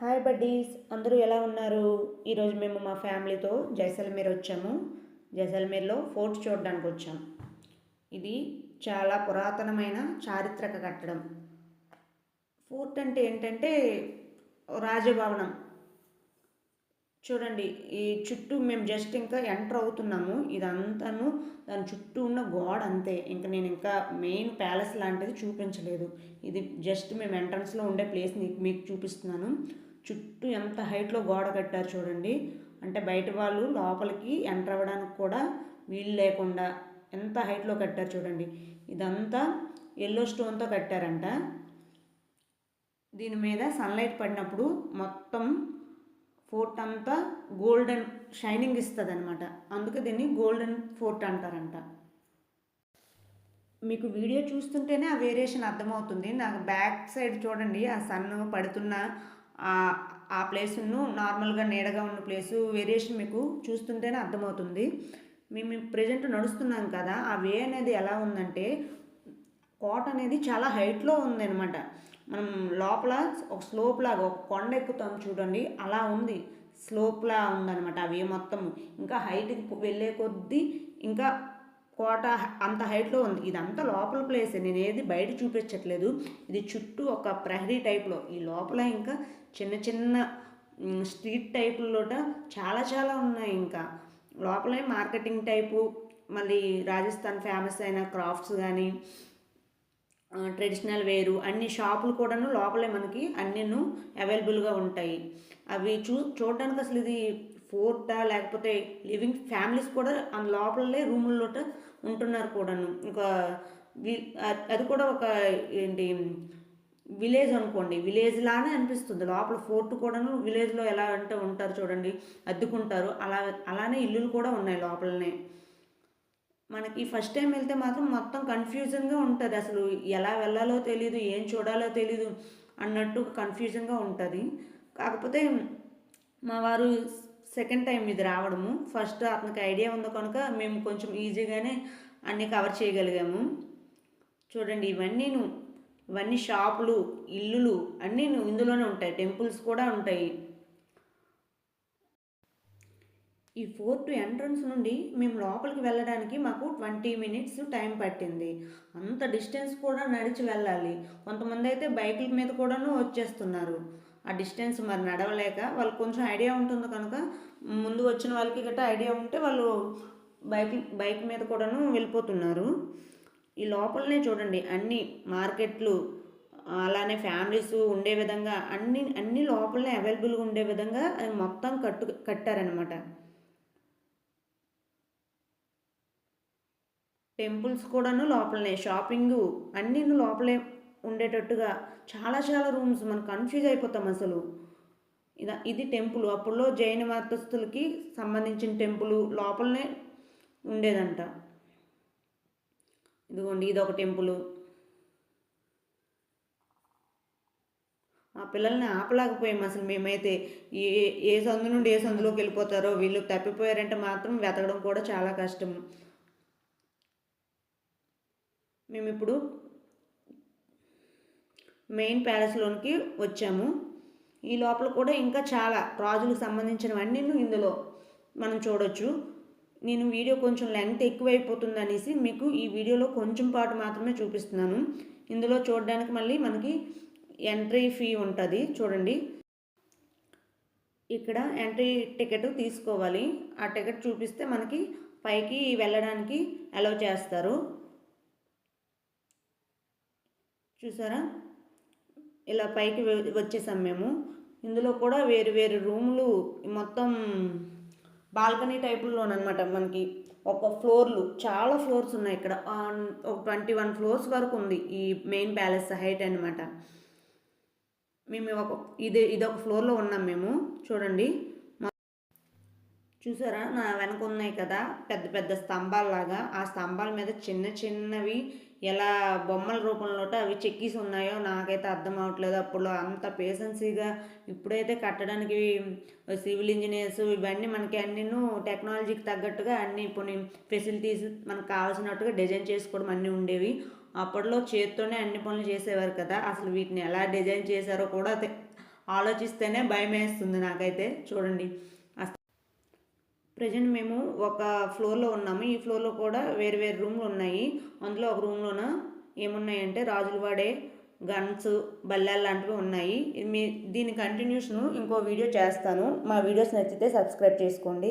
Hi buddies అందరూ ఎలా ఉన్నారు? ఈరోజు మేము మా ఫ్యామిలీతో జైసల్మేర్ వచ్చాము. జైసల్మేర్లో ఫోర్ట్ చూడడానికి వచ్చాం. ఇది చాలా పురాతనమైన చారిత్రక కట్టడం. ఫోర్ట్ అంటే ఏంటంటే రాజభవనం. చూడండి ఈ చుట్టూ మేము జస్ట్ ఇంకా ఎంటర్ అవుతున్నాము. ఇదంతాను దాని చుట్టూ ఉన్న గోడ అంతే. ఇంకా నేను ఇంకా మెయిన్ ప్యాలెస్ లాంటిది చూపించలేదు. ఇది జస్ట్ మేము ఎంట్రన్స్లో ఉండే ప్లేస్ మీకు చూపిస్తున్నాను. చుట్టూ ఎంత హైట్లో గోడ కట్టారు చూడండి. అంటే బయట వాళ్ళు లోపలికి ఎంటర్ అవ్వడానికి కూడా వీలు లేకుండా ఎంత హైట్లో కట్టారు చూడండి. ఇదంతా ఎల్లో స్టోన్తో కట్టారంట. దీని మీద సన్లైట్ పడినప్పుడు మొత్తం ఫోర్ట్ అంతా గోల్డెన్ షైనింగ్ ఇస్తుంది అనమాట అందుకే దీన్ని గోల్డెన్ ఫోర్ట్ అంటారంట. మీకు వీడియో చూస్తుంటేనే ఆ వేరియేషన్ అర్థమవుతుంది. నాకు బ్యాక్ సైడ్ చూడండి ఆ సన్ పడుతున్న ఆ- ప్లేసును నార్మల్గా నీడగా ఉన్న ప్లేసు వేరియేషన్ మీకు చూస్తుంటేనే అర్థమవుతుంది. మేము ప్రజెంట్ నడుస్తున్నాం కదా ఆ వే అనేది ఎలా ఉందంటే కోట అనేది చాలా హైట్లో ఉందన్నమాట. మనం లోపల ఒక స్లోప్ లాగా ఒక కొండ ఎక్కుతాం చూడండి అలా ఉంది. స్లోప్లా ఉందన్నమాట అవి మొత్తం ఇంకా హైట్కి వెళ్ళే కొద్దీ ఇంకా కోట అంత హైట్లో ఉంది. ఇదంతా లోపల ప్లేస్ నేను ఏది బయట చూపించట్లేదు. ఇది చుట్టూ ఒక ప్రహరీ టైప్లో. ఈ లోపల ఇంకా చిన్న చిన్న స్ట్రీట్ టైపులోట చాలా చాలా ఉన్నాయి ఇంకా. లోపలే మార్కెటింగ్ టైపు మళ్ళీ రాజస్థాన్ ఫేమస్ అయిన క్రాఫ్ట్స్ కానీ ట్రెడిషనల్ వేరు అన్ని షాపులు కూడాను లోపలే మనకి అన్నీను అవైలబుల్గా ఉంటాయి. అవి చూ చూడడానికి అసలు ఇది ఫోర్టా లేకపోతే లివింగ్ ఫ్యామిలీస్ కూడా ఆ లోపలనే రూముల్లోట ఉంటున్నారు కూడాను. ఇంకా అది కూడా ఒక ఏంటి విలేజ్ అనుకోండి. విలేజ్ లానే అనిపిస్తుంది. లోపల ఫోర్ట్ కూడాను విలేజ్లో ఎలా అంటే ఉంటారు చూడండి అద్దుకుంటారు. అలా అలానే ఇల్లులు కూడా ఉన్నాయి లోపలనే. మనకి ఫస్ట్ టైం వెళ్తే మాత్రం మొత్తం కన్ఫ్యూజన్గా ఉంటుంది. అసలు ఎలా వెళ్ళాలో తెలీదు ఏం చూడాలో తెలీదు అన్నట్టు కన్ఫ్యూజన్గా ఉంటుంది. కాకపోతే మా వారు సెకండ్ టైం ఇది రావడము. ఫస్ట్ అతనికి ఐడియా ఉంది కనుక మేము కొంచెం ఈజీగానే అన్నీ కవర్ చేయగలిగాము. చూడండి ఇవన్నీను ఇవన్నీ షాపులు ఇల్లులు అన్నీ ఇందులోనే ఉంటాయి. టెంపుల్స్ కూడా ఉంటాయి. ఈ ఫోర్ట్ ఎంట్రన్స్ నుండి మేము లోపలికి వెళ్ళడానికి మాకు ట్వంటీ మినిట్స్ టైం పట్టింది. అంత డిస్టెన్స్ కూడా నడిచి వెళ్ళాలి. కొంతమంది అయితే బైకుల మీద కూడాను వచ్చేస్తున్నారు. ఆ డిస్టెన్స్ మరి నడవలేక వాళ్ళు కొంచెం ఐడియా ఉంటుంది కనుక ముందు వచ్చిన వాళ్ళకి గట్రా ఐడియా ఉంటే వాళ్ళు బైక్ బైక్ మీద కూడాను వెళ్ళిపోతున్నారు. ఈ లోపలనే చూడండి అన్ని మార్కెట్లు అలానే ఫ్యామిలీస్ ఉండే విధంగా అన్ని అన్ని లోపలనే అవైలబుల్గా ఉండే విధంగా అది మొత్తం కట్టు కట్టారనమాట టెంపుల్స్ కూడాను లోపలనే షాపింగ్ అన్నీ లోపలే ఉండేటట్టుగా చాలా చాలా రూమ్స్ మనం కన్ఫ్యూజ్ అయిపోతాం అసలు. ఇదా ఇది టెంపుల్. అప్పుడులో జైన మతస్థులకి సంబంధించిన టెంపుల్ లోపలనే ఉండేదంట. ఇదిగోండి ఇది ఒక టెంపుల్. ఆ పిల్లల్ని ఆపలేకపోయాం అసలు మేమైతే. ఏ ఏ సందు నుండి ఏ సందులోకి వెళ్ళిపోతారో వీళ్ళు తప్పిపోయారంటే మాత్రం వెతకడం కూడా చాలా కష్టం. మేము ఇప్పుడు మెయిన్ ప్యాలెస్లోనికి వచ్చాము. ఈ లోపల కూడా ఇంకా చాలా రాజులకు సంబంధించినవన్నీ ఇందులో మనం చూడొచ్చు. నేను వీడియో కొంచెం లెంగ్త్ ఎక్కువైపోతుంది అనేసి మీకు ఈ వీడియోలో కొంచెం పాటు మాత్రమే చూపిస్తున్నాను. ఇందులో చూడడానికి మళ్ళీ మనకి ఎంట్రీ ఫీ ఉంటుంది. చూడండి. ఇక్కడ ఎంట్రీ టికెట్ తీసుకోవాలి. ఆ టికెట్ చూపిస్తే మనకి పైకి వెళ్ళడానికి అలౌ చేస్తారు. చూసారా? ఇలా పైకి వచ్చేసాం మేము. ఇందులో కూడా వేరు వేరు రూములు మొత్తం బాల్కనీ టైపుల్లోనమాట మనకి. ఒక ఫ్లోర్లు చాలా ఫ్లోర్స్ ఉన్నాయి ఇక్కడ. ఒక ట్వంటీ వన్ ఫ్లోర్స్ వరకు ఉంది ఈ మెయిన్ ప్యాలెస్ హైట్ అన్నమాట. మేము ఒక ఇది ఇదొక ఫ్లోర్లో ఉన్నాం మేము. చూడండి. చూసారా? నా వెనక ఉన్నాయి కదా పెద్ద పెద్ద స్తంభాల్లాగా. ఆ స్తంభాల మీద చిన్న చిన్నవి ఎలా బొమ్మల రూపంలో అవి చెక్కీస్ ఉన్నాయో నాకైతే అర్థం అవ్వట్లేదు అప్పుడు అంత పేషెన్సీగా ఇప్పుడైతే కట్టడానికి సివిల్ ఇంజనీర్స్ ఇవన్నీ మనకి అన్నీను టెక్నాలజీకి తగ్గట్టుగా అన్ని ఇప్పుడు ఫెసిలిటీస్ మనకు కావాల్సినట్టుగా డిజైన్ చేసుకోవడం అన్నీ ఉండేవి. అప్పట్లో చేత్తోనే అన్ని పనులు చేసేవారు కదా అసలు వీటిని ఎలా డిజైన్ చేశారో కూడా ఆలోచిస్తేనే భయం వేస్తుంది నాకైతే. చూడండి. ప్రజెంట్ మేము ఒక ఫ్లోర్లో ఉన్నాము. ఈ ఫ్లోర్లో కూడా వేరు వేరు రూమ్లు ఉన్నాయి. అందులో ఒక రూమ్లోన ఏమున్నాయంటే రాజులు వాడే గన్స్ బల్లాలు లాంటివి ఉన్నాయి. మీ దీని కంటిన్యూస్ను ఇంకో వీడియో చేస్తాను. మా వీడియోస్ నచ్చితే సబ్స్క్రైబ్ చేసుకోండి.